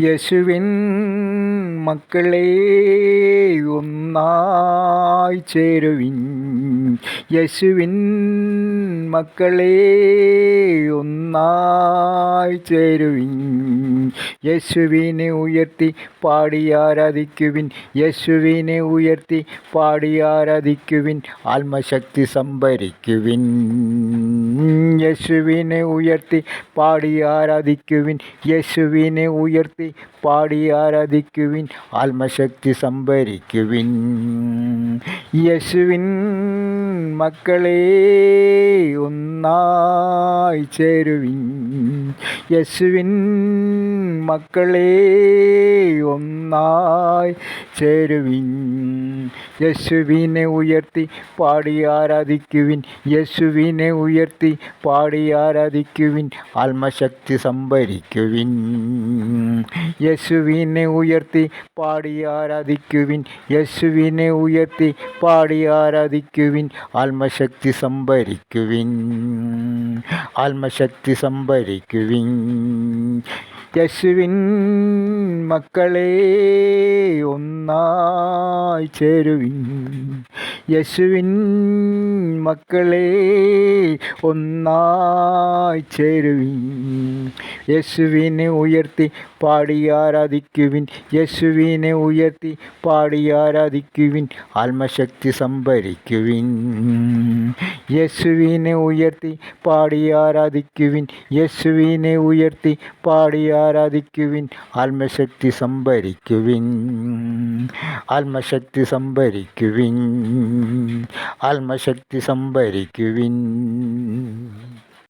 യേശുവിൻ മക്കളെ ഒന്നായി ചേരുവിൻ. യേശുവിൻ മക്കളെ ഒന്നായി ചേരുവിൻ. യേശുവിനെ ഉയർത്തി പാടി ആരാധിക്കുവിൻ. യേശുവിനെ ഉയർത്തി പാടി ആരാധിക്കുവിൻ. ആത്മശക്തി സംഭരിക്കുവിൻ. യേശുവിനെ ഉയർത്തി പാടി ആരാധിക്കുവിൻ. യേശുവിനെ ഉയർത്തി പാടി ആരാധിക്കുവിൻ. ആത്മശക്തി സംഭരിക്കുവിൻ. യേശുവിൻ മക്കളെ ഒന്നായി ചേരുവിൻ. യേശുവിൻ മക്കളെ ഒന്നായി ചേരുവിൻ. യേശുവിനെ ഉയർത്തി പാടി ആരാധിക്കുവിൻ. യേശുവിനെ ഉയർത്തി പാടി ആരാധിക്കുവിൻ. ആത്മശക്തി സംഭരിക്കുവിൻ. യേശുവിനെ ഉയർത്തി പാടി ആരാധിക്കുവിൻ. യേശുവിനെ ഉയർത്തി പാടി ആരാധിക്കുവിൻ. ആത്മശക്തി സംഭരിക്കുവിൻ. ആത്മശക്തി സംഭരിക്കുവിൻ. യശുവിൻ മക്കളെ ഒന്നായി ചേരുവിൻ. യേശുവിൻ മക്കളെ ഒന്നായി ചേരുവിൻ. യേശുവിനെ ഉയർത്തി പാടി ആരാധിക്കുവിൻ. യേശുവിനെ ഉയർത്തി പാടി ആരാധിക്കുവിൻ. ആത്മശക്തി സംഭരിക്കുവിൻ. യേശുവിനെ ഉയർത്തി പാടി ആരാധിക്കുവിൻ. യേശുവിനെ ഉയർത്തി പാടി ആരാധിക്കുവിൻ. ആത്മശക്തി സംഭരിക്കുവിൻ. ആത്മശക്തി സംഭരിക്കുവിൻ. ആത്മശക്തി സംഭരിക്കുവിൻ.